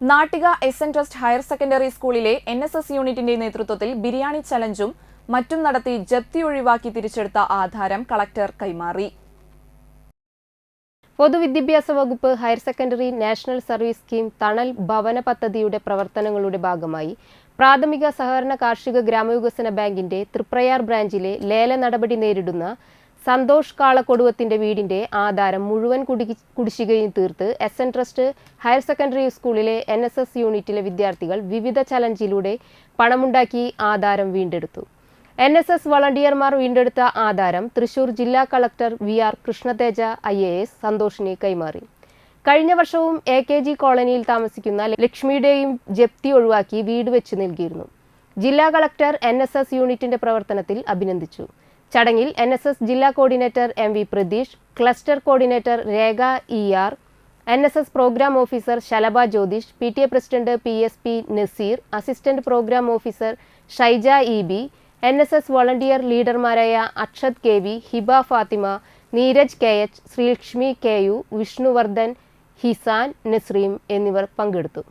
Nattika S N trust higher secondary സ്കൂളിലെ N S S യൂണിറ്റിന്റെ നേതൃത്വത്തിൽ ബിരിയാണി ചലഞ്ചും മറ്റും നടത്തി ജപ്തി ഒഴിവാക്കി തിരിച്ചെടുത്ത ആധാരം കളക്ടർ കൈമാറി. പൊതുവിദ്യാഭ്യാസ വകുപ്പ് higher secondary national service scheme Thanal ഭവന പദ്ധതിയുടെ പ്രവർത്തനങ്ങളുടെ ഭാഗമായി പ്രാഥമിക സഹകരണ കാർഷിക ഗ്രാമവികസന ബാങ്കിന്റെ തൃപ്രയാർ ബ്രാഞ്ചിലെ ലേല നടപടി നേരിടുന്ന സന്തോഷ് കാളക്കൊടുവത്തിന്റെ വീടിന്റെ ആധാരം മുഴുവൻ കുടി കുടിശ്ശികയും തീർത്ത് S N trust higher secondary സ്കൂളിലെ എൻ എസ് എസ് യൂണിറ്റിലെ വിദ്യാർത്ഥികൾ വിവിധ ചലഞ്ചിലൂടെ പണമുണ്ടാക്കി ആധാരം വീണ്ടെടുത്തു. എൻ എസ് എസ് വളണ്ടിയർമാർ വീണ്ടെടുത്ത ആധാരം തൃശൂർ ജില്ലാ collector V R Krishnateja I A S സന്തോഷിനെ കൈമാറി. കഴിഞ്ഞ വർഷവും എ കെ ജി കോളനിയിൽ താമസിക്കുന്ന ലക്ഷ്മിയുടെയും ജപ്തി ഒഴിവാക്കി വീട് വെച്ച് നൽകിയിരുന്നു. ജില്ലാ കളക്ടർ എൻ എസ് എസ് യൂണിറ്റിന്റെ പ്രവർത്തനത്തിൽ അഭിനന്ദിച്ചു. ചടങ്ങിൽ എൻ എസ് എസ് ജില്ലാ coordinator M V Pratheesh cluster coordinator Rekha E R N S S programme officer Shalabha Jyothish P T A president P S P Nazeer assistant programme officer Shaija E B N S S volunteer ലീഡർമാരായ Akshath K V Hiba Fathima Neeraj K H Sreelakshmi K U Vishnuvardhan Hisan Nasreem എന്നിവർ പങ്കെടുത്തു.